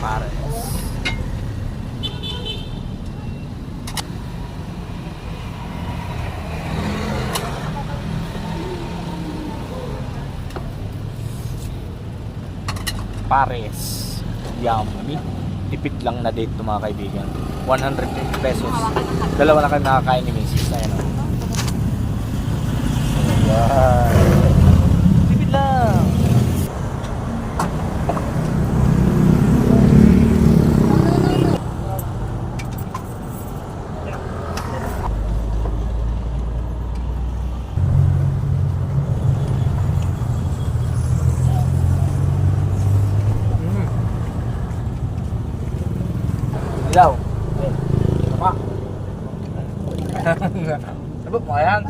Pares. Pares. Yummy. Tipid lang na date to mga kaibigan. 150 pesos. Dalawa na kayo nakakain ni Mrs. Ayan o. Ayan. Tipid lang. Mm. Ilaw. Tama. Sabot mo yan.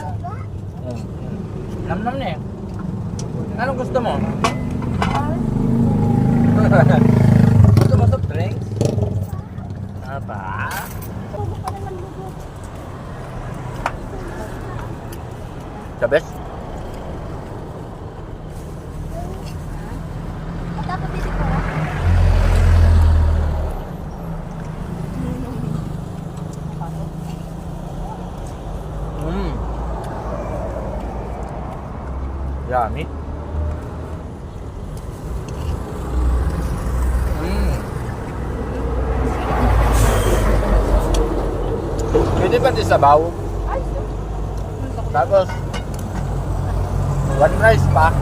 Nam-nam na eh. Anong gusto mo? gusto mo soft drinks? Apa? The best? Dapat dito ko. Mm. Yummy. Mm. Pwede ba di sabaw? Tapos, one rice pa.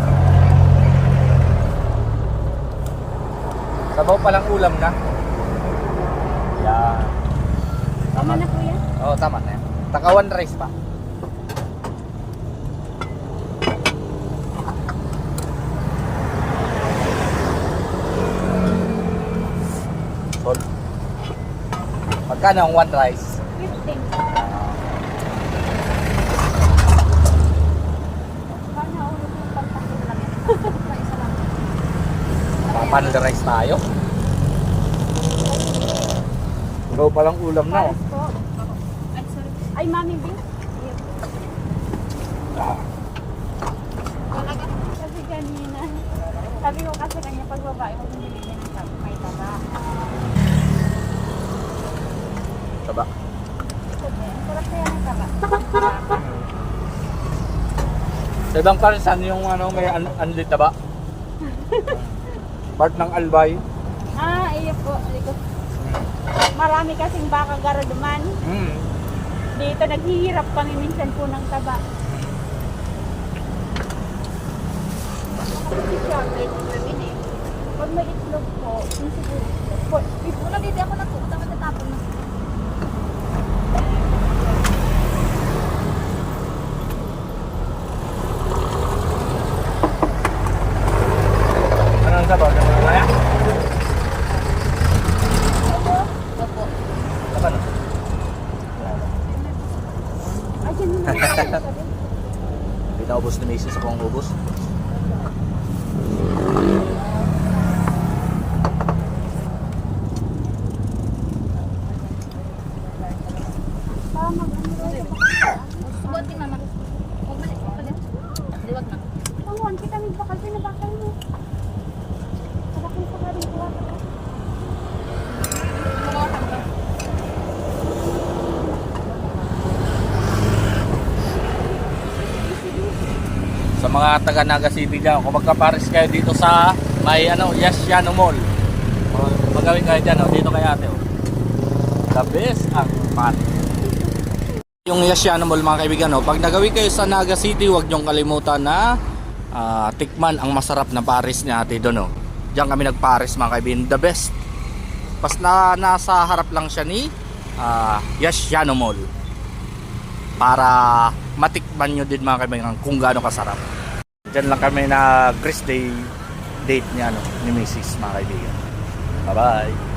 Sabaw palang ulam na. Yan. tama na kuya. Oo, tama na yan. Taka one rice pa. Magkano ang one rice? 15. Sana ulo ko pagpakit lang yan. May isa lang. Papanel rice tayo. Ikaw palang ulam na. oh. Po. Ay, sorry. Ay, mami B. Talaga. Kasi kanina. Sabi ko kasi kanya pag babae, huwag mo bilhin ng. May taba. Taba. Taba. Sa ibang parisan yung ano, may an anlit ba? Part ng albay. Ah, iyo po. Liko. Marami kasing baka garaduman. Mm. Dito naghihirap kami minsan po ng taba. Pag may itlog po, siguro. Po, wala dito ako natuto, matatapon na. Ano ang sabaw? Ano ang kaya? Opo. Opo. Taba na. Ay, dyan na lang. Pinaubos ni Macy sa kong ubos. Din mama. Huwag mali. Huwag mali. Hindi, wag na. Panguhan kita may bakal, pinabakal mo. Sabakal sa karin ko. Kumakawa ka. Sa mga taga Naga City dyan, kung magkapares kayo dito sa may ano, Yasiano Mall. Magawin kayo dyan, oh, dito kay ate. Oh. The best ang pan. Yung Yasiano Mall mga kaibigan, oh, pag nagawin kayo sa Naga City, huwag niyong kalimutan na ah, tikman ang masarap na pares ni ate doon. Oh. Diyan kami nagpares mga kaibigan, the best. Pas na nasa harap lang siya ni uh, Yasiano Mall para matikman nyo din mga kaibigan kung gaano kasarap. Diyan lang kami na Chris Day date niya no, ni Mrs. mga kaibigan. Bye-bye!